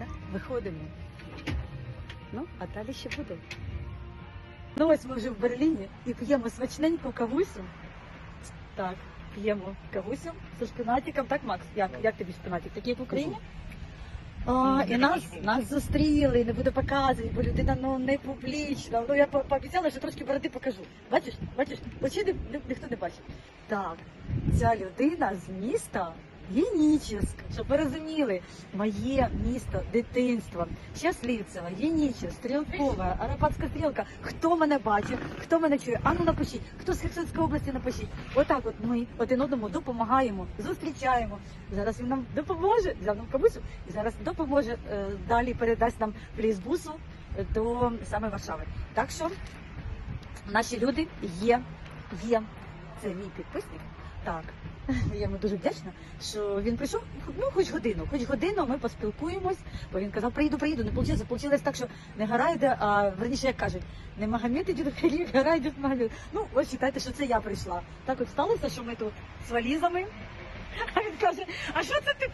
Так, виходимо. Ну, а далі ще буде. Ну ось ми вже в Берліні і п'ємо смачненьку кавусю. Так, п'ємо кавусю зі шпинатиком. Так, Макс, як, як тобі шпинатик? Такий як в Україні? А, і нас, нас зустріли, не буду показувати, бо людина ну, не публічна. Ну я по- пообіцяла, що трошки бороди покажу. Бачиш, бачиш, очі ні, ні- ніхто не бачить. Так, ця людина з міста Єнічеськ, щоб ви розуміли, моє місто дитинства, Щасливцева, Єнічеськ, Стрілкова, Арабатська стрілка. Хто мене бачив, хто мене чує? Ану напишіть, хто з Херсонської області напишіть. Отак от ми один одному допомагаємо, зустрічаємо. Зараз він нам допоможе, взяв нам кабусю, і зараз допоможе е, далі передасть нам плейсбусу до саме Варшави. Так що наші люди є, є. Це мій підписник. Так, я йому дуже вдячна, що він прийшов, ну хоч годину, хоч годину ми поспілкуємось, бо він казав, приїду, приїду. Не вийшло, вийшло так, що не гарайде, а верніше, як кажуть, не Магомед іде Халів, гарай дід Магомед. Ну, ось вважайте, що це я прийшла. Так от сталося, що ми тут з валізами. А він каже, а що це ти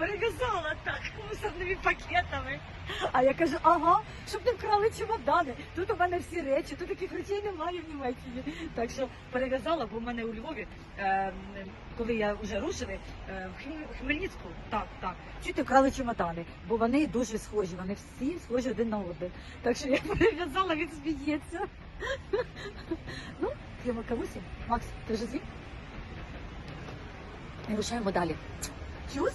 перев'язала так мусорними пакетами? А я кажу, ага, щоб не вкрали чемодани. Тут у мене всі речі, тут таких речей немає в Німеччині. Так що перев'язала, бо в мене у Львові, е, коли я вже рушили, е, в Хмель- Хмельницьку, так, так, чуть не вкрали чемодани, бо вони дуже схожі, вони всі схожі один на один. Так що я перев'язала, він сміється. Ну, п'ємо кавусі. Макс, ти вже з'їв? І рушаємо далі. Чусь?